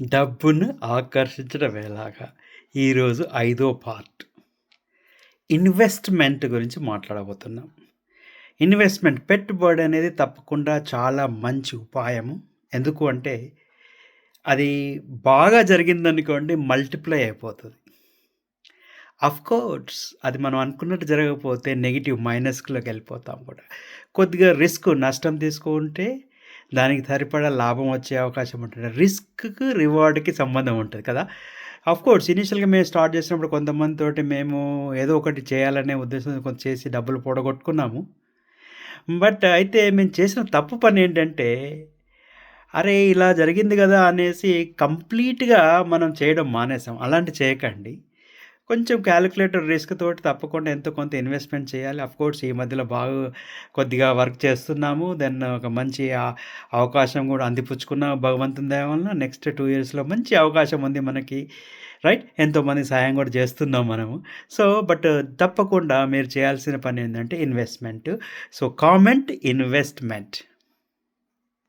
డబ్బును ఆకర్షించడం ఎలాగా? ఈరోజు ఐదో పార్ట్. ఇన్వెస్ట్‌మెంట్ గురించి మాట్లాడబోతున్నాం. ఇన్వెస్ట్‌మెంట్ పెట్టుబడి అనేది తప్పకుండా చాలా మంచి ఉపాయము. ఎందుకు అంటే, అది బాగా జరిగిందనుకోండి మల్టిప్లై అయిపోతుంది ఆఫ్‌కోర్స్ అది మనం అనుకున్నట్టు జరగకపోతే నెగిటివ్ మైనస్లోకి వెళ్ళిపోతాం కూడా. కొద్దిగా రిస్క్ నష్టం తీసుకుంటే దానికి సరిపడా లాభం వచ్చే అవకాశం ఉంటుంది. రిస్క్‌కి, రివార్డ్‌కి సంబంధం ఉంటుంది కదా! ఆఫ్‌కోర్స్ ఇనీషియల్‌గా మేము స్టార్ట్ చేసినప్పుడు కొంతమందితోటి మేము ఏదో ఒకటి చేయాలనే ఉద్దేశం కొంచెం చేసి డబ్బులు పొడగొట్టుకున్నాము బట్ అయితే మేము చేసిన తప్పు పని ఏంటంటే అరే! ఇలా జరిగింది కదా అనేసి కంప్లీట్‌గా మనం చేయడం మానేసాం. అలాంటి చేయకండి. కొంచెం క్యాలిక్యులేటర్ రిస్క్ తోటి తప్పకుండా ఎంతో కొంత ఇన్వెస్ట్‌మెంట్ చేయాలి. కోర్స్ ఈ మధ్యలో బాగా కొద్దిగా వర్క్ చేస్తున్నాము. దెన్ ఒక మంచి అవకాశం కూడా అందిపుచ్చుకున్న భగవంతుని దయ వలన. నెక్స్ట్ టూ ఇయర్స్‌లో మంచి అవకాశం ఉంది మనకి. రైట్? ఎంతోమంది సహాయం కూడా చేస్తున్నాం మనము. సో, బట్ తప్పకుండా మీరు చేయాల్సిన పని ఏంటంటే ఇన్వెస్ట్‌మెంట్. So, comment investment.